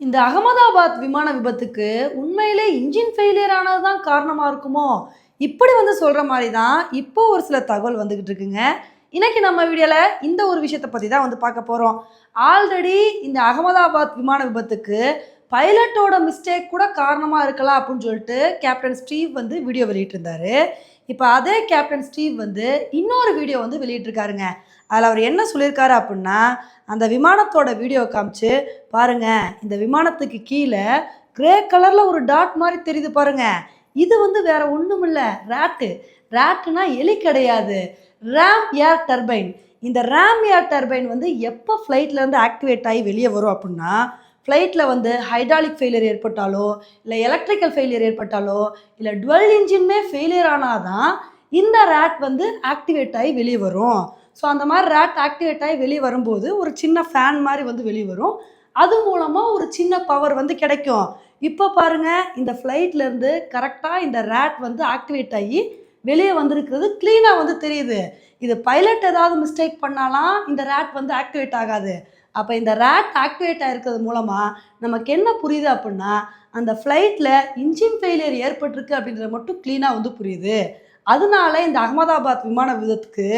இந்த அகமதாபாத் விமான விபத்துக்கு உண்மையிலே இன்ஜின் ஃபெயிலியர் ஆனது தான் காரணமாக இருக்குமோ? இப்படி வந்து சொல்கிற மாதிரி தான் இப்போ ஒரு சில தகவல் வந்துக்கிட்டு இருக்குங்க. இன்றைக்கி நம்ம வீடியோவில் இந்த ஒரு விஷயத்தை பற்றி தான் வந்து பார்க்க போகிறோம் ஆல்ரெடி இந்த அகமதாபாத் விமான விபத்துக்கு பைலட்டோட மிஸ்டேக் கூட காரணமாக இருக்கலாம் அப்படின்னு சொல்லிட்டு கேப்டன் ஸ்டீவ் வந்து வீடியோ வெளியிட்டிருந்தாரு. இப்போ அதே கேப்டன் ஸ்டீவ் வந்து இன்னொரு வீடியோ வந்து வெளியிட்டிருக்காருங்க. அதில் அவர் என்ன சொல்லியிருக்காரு அப்படின்னா அந்த விமானத்தோட வீடியோ காமிச்சு பாருங்கள் இந்த விமானத்துக்கு கீழே கிரே கலரில் ஒரு டாட் மாதிரி தெரியுது பாருங்க. இது வந்து வேற ஒன்றும் இல்லை ரேட்டு ரேட்டுனா எலி கிடையாது. ரேம் ஏர் டர்பைன் இந்த ரேம் ஏர் டர்பைன் வந்து எப்போ ஃப்ளைட்லேருந்து ஆக்டிவேட் ஆகி வெளியே வரும் அப்படின்னா ஃப்ளைட்டில் வந்து ஹைட்ராலிக் ஃபெயிலியர் ஏற்பட்டாலோ இல்லை எலக்ட்ரிக்கல் ஃபெயிலியர் ஏற்பட்டாலோ இல்லை டுவெல் இன்ஜின்மே ஃபெயிலியர் ஆனாதான் இந்த ரேட் வந்து ஆக்டிவேட் ஆகி வெளியே வரும். ஸோ அந்த மாதிரி ரேட் ஆக்டிவேட் ஆகி வெளியே வரும்போது ஒரு சின்ன ஃபேன் மாதிரி வந்து வெளியே வரும். அது மூலமாக ஒரு சின்ன பவர் வந்து கிடைக்கும். இப்போ பாருங்கள் இந்த ஃப்ளைட்லேருந்து கரெக்டாக இந்த ரேட் வந்து ஆக்டிவேட் ஆகி வெளியே வந்திருக்கிறது க்ளீனாக வந்து தெரியுது. இது பைலட் ஏதாவது மிஸ்டேக் பண்ணாலாம் இந்த ரேட் வந்து ஆக்டிவேட் ஆகாது. அப்போ இந்த ரேட் ஆக்டிவேட் ஆகிருக்கிறது மூலமாக நமக்கு என்ன புரியுது அப்படின்னா அந்த ஃப்ளைட்டில் இன்ஜின் ஃபெயிலியர் ஏற்பட்டிருக்கு அப்படின்றது மட்டும் க்ளீனாக வந்து புரியுது. அதனால இந்த அகமதாபாத் விமான விதத்துக்கு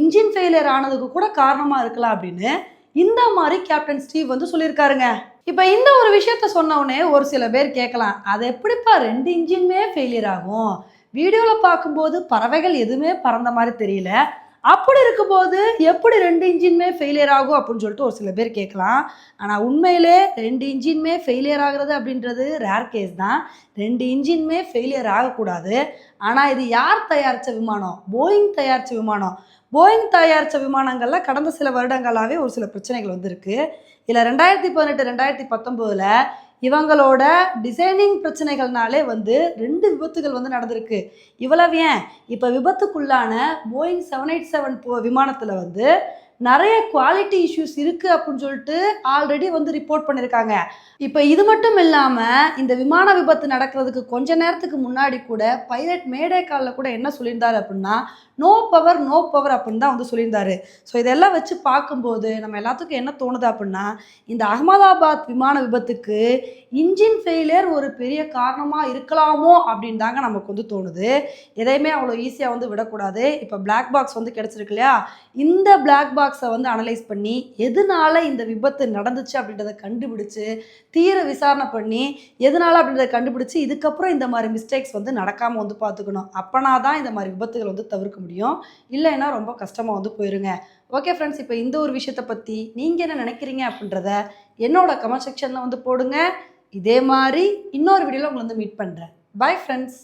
இன்ஜின் ஃபெயிலியர் ஆனதுக்கு கூட காரணமாக இருக்கலாம் அப்படின்னு இந்த மாதிரி கேப்டன் ஸ்டீவ் வந்து சொல்லியிருக்காருங்க. இப்போ இந்த ஒரு விஷயத்த சொன்னவுடனே ஒரு சில பேர் கேட்கலாம் அது எப்படிப்பா ரெண்டு இன்ஜினுமே ஃபெயிலியர் ஆகும்? வீடியோவில் பார்க்கும்போது பறவைகள் எதுவுமே பறந்த மாதிரி தெரியல. அப்படி இருக்கும்போது எப்படி ரெண்டு இன்ஜினுமே ஃபெயிலியர் ஆகும் அப்படின்னு சொல்லிட்டு ஒரு சில பேர் கேட்கலாம். ஆனால் உண்மையிலே ரெண்டு இன்ஜினுமே ஃபெயிலியர் ஆகுறது அப்படின்றது ரேர் கேஸ் தான். ரெண்டு இன்ஜினுமே ஃபெயிலியர் ஆகக்கூடாது. ஆனால் இது யார் தயாரித்த விமானம்? போயிங் தயாரித்த விமானம். போயிங் தயாரித்த விமானங்களில் கடந்த சில வருடங்களாகவே ஒரு சில பிரச்சனைகள் வந்திருக்கு. இதில் ரெண்டாயிரத்தி பதினெட்டு ரெண்டாயிரத்தி பத்தொம்போதில் இவங்களோட டிசைனிங் பிரச்சனைகள்னாலே வந்து ரெண்டு விபத்துகள் வந்து நடந்திருக்கு. இவ்வளவு ஏன்? இப்போ விபத்துக்குள்ளான போயிங் செவன் எயிட் செவன் போ விமானத்தில் வந்து நிறைய குவாலிட்டி இஷ்யூஸ் இருக்குது அப்படின்னு சொல்லிட்டு ஆல்ரெடி வந்து ரிப்போர்ட் பண்ணியிருக்காங்க இப்போ இது மட்டும் இல்லாமல் இந்த விமான விபத்து நடக்கிறதுக்கு கொஞ்ச நேரத்துக்கு முன்னாடி கூட பைலட் மேடே காலில் கூட என்ன சொல்லியிருந்தார் அப்படின்னா நோ பவர் நோ பவர் அப்படின்னு தான் வந்து சொல்லியிருந்தாரு. ஸோ இதெல்லாம் வச்சு பார்க்கும்போது நம்ம எல்லாத்துக்கும் என்ன தோணுது அப்படின்னா இந்த அகமதாபாத் விமான விபத்துக்கு இன்ஜின் ஃபெயிலியர் ஒரு பெரிய காரணமாக இருக்கலாமோ அப்படின்னு தாங்க நமக்கு வந்து தோணுது. எதையுமே அவ்வளோ ஈஸியாக வந்து விடக்கூடாது. இப்போ பிளாக் பாக்ஸ் வந்து கிடச்சிருக்கு இல்லையா? இந்த பிளாக் பாக்ஸை வந்து அனலைஸ் பண்ணி எதனால இந்த விபத்து நடந்துச்சு அப்படின்றத கண்டுபிடிச்சு தீர விசாரணை பண்ணி எதனால அப்படின்றத கண்டுபிடிச்சு இதுக்கப்புறம் இந்த மாதிரி மிஸ்டேக்ஸ் வந்து நடக்காமல் வந்து பார்த்துக்கணும். அப்போனா தான் இந்த மாதிரி விபத்துகள் வந்து தவிர்க்க முடியும். முடியும். இல்லைன்னா ரொம்ப கஷ்டமாக வந்து போயிருங்க. ஓகே ஃப்ரெண்ட்ஸ் இப்போ இந்த ஒரு விஷயத்தை பற்றி நீங்கள் என்ன நினைக்கிறீங்க அப்படின்றத என்னோட கமெண்ட் செக்ஷனில் வந்து போடுங்க. இதே மாதிரி இன்னொரு வீடியோவில் உங்களை வந்து மீட் பண்ணுறேன் பாய் ஃப்ரெண்ட்ஸ்